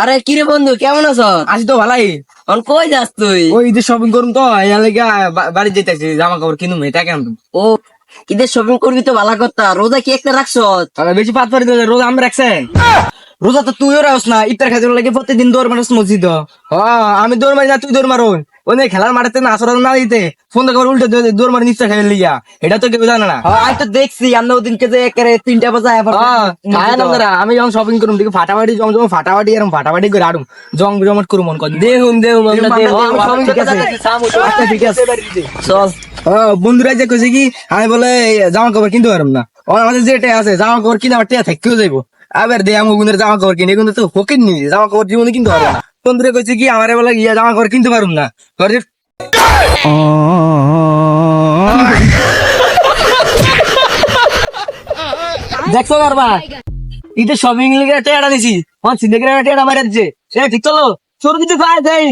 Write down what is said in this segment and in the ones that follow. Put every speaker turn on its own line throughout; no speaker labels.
আরে কিরে বন্ধু কেমন আছো?
আছি তো ভালাই।
অন কই যাস তুই?
ওই ঈদের শপিং করুন তো এর লাগে বাড়ি যেতেছি জামা কাপড় কিনুম এটা কেন
ও ঈদের শপিং করবি তো ভালো কথা রোজা কি একটা রাখছ?
তাহলে বেশি পাত পারি রোজা আমি রাখছে। রোজা তো তুইও রাখস না ইফতার খাইতে লাগে প্রত্যেকদিন দৌড় মারস মসজিদ। হ্যাঁ আমি দৌড় মারি না তুই দৌড় মারো ওই নে খেলার মাঠে না আসর না দিতে ফোন দেখে উল্টে দৌড়- মারি নিশ্চয় খাই লিয়া। এটা তো কেউ জানে না।
আমি তো দেখছি আমরা ওদিনকে যে একেবারে তিনটা আবার
হ্যাঁ। আমি যখন শপিং করুম ঠিক ফাটাফাটি জম জম ফাটাফাটি এরম ফাটাফাটি করে আড়ুম। জম জমট করুম মন কর।
দেহুম আমরা
shopping
ঠিক আছে।
আচ্ছা, ঠিক আছে।
চল।
হ্যাঁ, বন্ধুরা যে কইছে কি আমি বলে জামা কাপড় কিনতে পারব না। আমাদের যেটা আছে জামা কাপড় কিনে আমার টিয়া থাকতেও যাইবো। আবার দে আমি বন্ধুরা জামা কাপড় কিনে কিন্তু তো ফকির নি জামা কাপড় জীবনে কিনতে পারব না। বন্ধুরা কইছে কি আমার বলে ইয়া জামা কাপড় কিনতে পারব না। ঘরে দেখছ কারবা ইতে শপিং লিগে টেড়া নিছি। আমার সিন্ডিকেট টেড়া মারে দিছে। সে ঠিক চলো? চোর কিছু খায় দেই।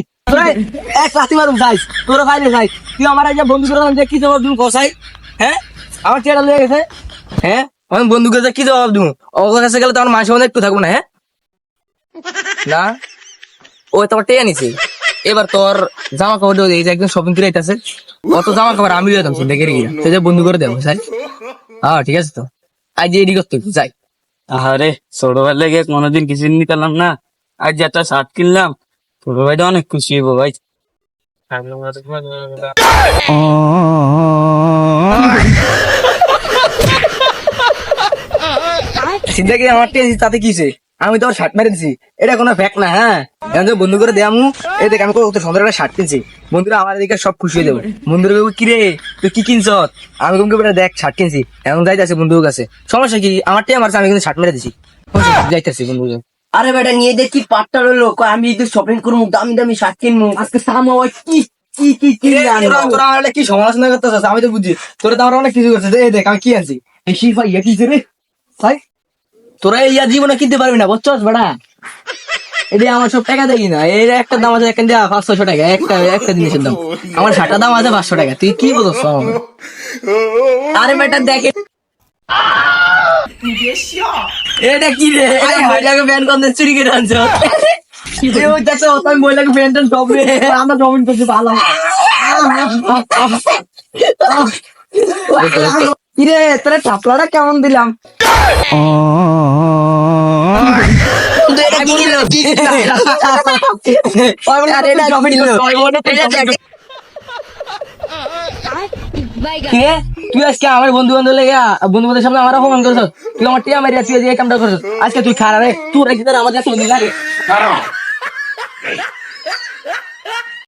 এক লাথি মারুম খাইস তোরা খাইলে খাই তুই আমার এই যে বন্ধু করে যে কি জবাব দিম কসাই হ্যাঁ আমার টেড়া লেগে গেছে? হ্যাঁ আমি বন্ধুকে যে কি জবাব দিম ওর কাছে গেলে তো আমার মাসে একটু থাকব না হ্যাঁ না? ও তোমার টেয়া নিছে। এবার তোর জামা কাপড় দিয়ে এই যে একদম শপিং করে আইতাছে অত জামা কাপড় আমি দিতাম সিন্ডিকেট গিয়া সে যে বন্ধু করে দেবো স্যার হ্যাঁ ঠিক আছে তো। আজ এডি করতে যাই
আরে ছোট ভাই লেগে কোনোদিন কিছু নিতে পারলাম না। আজ যে একটা শার্ট কিনলাম ছোট ভাইটা অনেক খুশি হইব ভাই।
চিন্তা কি আমার টেনছি তাতে কিছে আমি তো শার্ট মেরে দিছি এটা কোনো ফ্যাক্ট না হ্যাঁ? এখন তো বন্ধু করে দেয়ামু এই দেখ আমি কত সুন্দর একটা শার্ট কিনছি। বন্ধুরা আমার দিকে সব খুশি হয়ে যাবে। বন্ধুরা বলবে কি রে? তুই কি কিনছ আমি তোমাকে বেটা দেখ শার্ট কিনছি। এখন যাইতেছে বন্ধুর কাছে। সমস্যা কি? আমার টেম মারছে আমি কিন্তু শার্ট মেরে দিছি যাইতেছি বন্ধু
আরে বেটা নিয়ে দেখি পাটটা রইল? আমি ঈদের শপিং করব দামি দামি শার্ট কিনবো আজকে ওই কি কি কি কি
তোরা আমার কি সমালোচনা করতেছিস? আমি তো বুঝি। তোরা তো আমার অনেক কিছু করছিস। এই দেখ আমি কি আনছি? এই শিফা ইয়া কি রে। ভাই তোরা ইয়া জীবনে কিনতে পারবি না, বুঝছস বেটা এটা আমার সব টাকা দেখি না এর একটা দাম আছে একটা দেওয়া পাঁচশো টাকা, একটা একটা জিনিসের দাম। আমার শার্টটার দাম আছে, পাঁচশো টাকা। তুই কি বলছ
আরে বেটা, দেখে।
এটা কি রে
মহিলাকে ব্যান করতে চুরি করে আনছো।
মহিলাকে আমরা জমিন করছি, ভালো। কেমন দিলাম? তুই আজকে আমার বন্ধু বান্ধব লেগে বন্ধু বান্ধবের সামনে আমার অপমান করছ তুই আমার টিয়া মারিয়া তুই এই কামটা করছ আজকে তুই খারাপ রে। তুই একদিন আমার কাছে লাগে